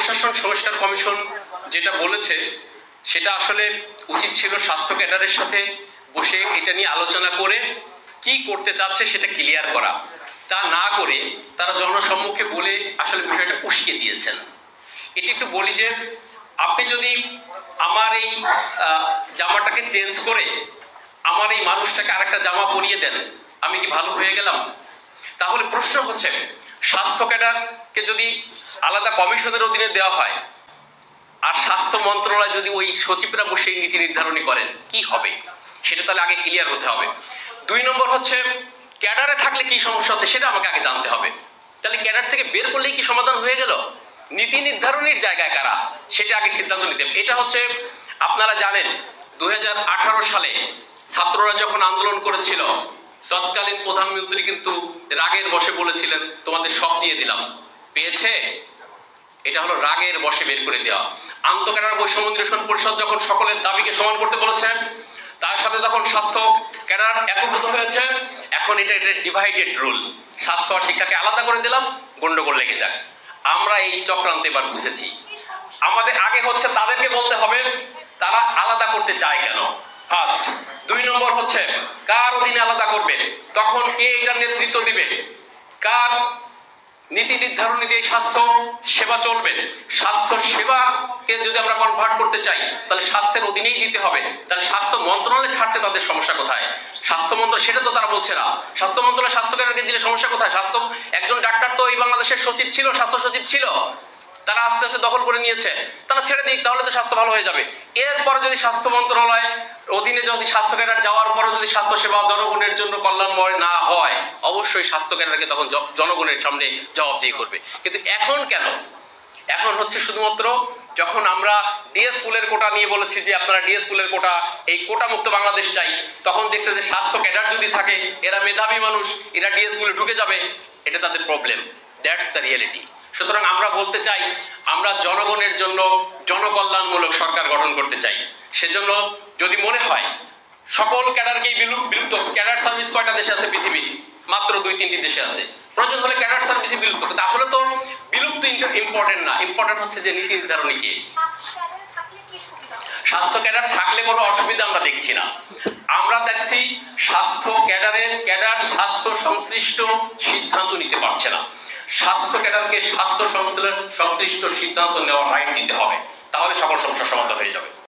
প্রশাসন সংস্কার কমিশন যেটা বলেছে, সেটা আসলে উচিত ছিল স্বাস্থ্য ক্যাডারের সাথে বসে এটা নিয়ে আলোচনা করে কি করতে চাচ্ছে সেটা ক্লিয়ার করা। তা না করে তারা জনসম্মুখে বলে আসলে বিষয়টা উস্কে দিয়েছেন। এটি একটু বলি যে, আপনি যদি আমার এই জামাটাকে চেঞ্জ করে আমার এই মানুষটাকে আরেকটা জামা পরিয়ে দেন, আমি কি ভালো হয়ে গেলাম? তাহলে প্রশ্ন হচ্ছে স্বাস্থ্য ক্যাডারকে যদি আলাদা কমিশনের অধীনে দেওয়া হয়, আর স্বাস্থ্য মন্ত্রণালয় যদি ওই সচিবরা বসে নীতি নির্ধারণী করেন, কি হবে? সেটা তাহলে আগে ক্লিয়ার হতে হবে। দুই নম্বর হচ্ছে, ক্যাডারে থাকলে কি সমস্যা হচ্ছে সেটা আমাকে আগে জানতে হবে। তাহলে ক্যাডার থেকে বের করলেই কি সমাধান হয়ে গেল? নীতি নির্ধারণীর জায়গায় কারা? সেটা আগে সিদ্ধান্ত নিতে। এটা হচ্ছে, আপনারা জানেন, দুই হাজার আঠারো সালে ছাত্ররা যখন আন্দোলন করেছিল তৎকালীন প্রধানমন্ত্রী কিন্তু রাগের বসে বলেছিলেন, তোমাদের সব দিয়ে দিলাম। পেয়েছে? এটা হলো রাগের বসে বের করে দেওয়া। আন্তঃক্যাডার বৈষম্য নিরসন পরিষদ যখন সকলের দাবিকে সমান করতে বলেছে, তার সাথে যখন স্বাস্থ্য ক্যাডার একীভূত হয়েছে, এখন এটা এটা ডিভাইডেড রুল স্বাস্থ্য আর শিক্ষাকে আলাদা করে দিলাম, গন্ডগোল লেগে যাক। আমরা এই চক্রান্তে এবার বুঝেছি। আমাদের আগে হচ্ছে তাদেরকে বলতে হবে, তারা আলাদা করতে চায় কেন? ফার্স্ট দুই নম্বর হচ্ছে, কার অধীনে আলাদা করবে? তখন কে এটার নেতৃত্ব দিবে? কার নীতি নির্ধারণী দিয়ে স্বাস্থ্য সেবা চলবে? স্বাস্থ্য সেবাকে যদি আমরা কনভার্ট করতে চাই, তাহলে স্বাস্থ্যের অধীনেই দিতে হবে। তাহলে স্বাস্থ্য মন্ত্রণালয় ছাড়তে তাদের সমস্যা কোথায়? স্বাস্থ্য মন্ত্রণালয়, সেটা তো তারা বলছে না। স্বাস্থ্য মন্ত্রণালয় স্বাস্থ্য কেন্দ্রকে দিলে সমস্যা কোথায়? স্বাস্থ্য, একজন ডাক্তার তো এই বাংলাদেশের সচিব ছিল, স্বাস্থ্য সচিব ছিল। তারা আস্তে আস্তে দখল করে নিয়েছে, তারা ছেড়ে দিক, তাহলে তো স্বাস্থ্য ভালো হয়ে যাবে। এরপরে যদি স্বাস্থ্য মন্ত্রণালয় অধীনে যদি স্বাস্থ্য ক্যাডার যাওয়ার পরে যদি স্বাস্থ্য সেবা জনগণের জন্য কল্যাণময় না হয়, অবশ্যই স্বাস্থ্য ক্যাডারকে তখন জনগণের সামনে জবাবদিহি করবে। কিন্তু এখন কেন? এখন হচ্ছে শুধুমাত্র যখন আমরা ডিএস স্কুলের কোটা নিয়ে বলেছি যে আপনারা ডিএস স্কুলের কোটা, এই কোটা মুক্ত বাংলাদেশ চাই, তখন দেখছে যে স্বাস্থ্য ক্যাডার যদি থাকে, এরা মেধাবী মানুষ, এরা ডিএস স্কুলে ঢুকে যাবে, এটা তাদের প্রবলেম দ্যাটস দ্য রিয়েলিটি সুতরাং আমরা বলতে চাই, আমরা জনগণের জন্য জনকল্যাণমূলক সরকার গঠন করতে চাই। সেজন্য যদি মনে হয়, সকল ক্যাডারকেই বিলুপ- বিলুপ্ত, ক্যাডার সার্ভিস কয়টা দেশে আছে পৃথিবী মাত্র দুই, তিনটি দেশে আছে। প্রয়োজন হলে ক্যাডার সার্ভিসই বিলুপ্ত কিন্তু আসলে তো বিলুপ্ত ইম্পর্টেন্ট না। ইম্পর্টেন্ট হচ্ছে যে নীতি নির্ধারণী কি স্বাস্থ্য ক্যাডার থাকলে কোনো অসুবিধা আমরা দেখছি না। আমরা দেখছি স্বাস্থ্য ক্যাডারের ক্যাডার স্বাস্থ্য সংশ্লিষ্ট সিদ্ধান্ত নিতে পারছে না। স্বাস্থ্য ক্যাডারকে স্বাস্থ্য সংশ্লিষ্ট সিদ্ধান্ত নেওয়ার রাইট দিতে হবে। তাহলে সকল সমস্যার সমাধান হয়ে যাবে।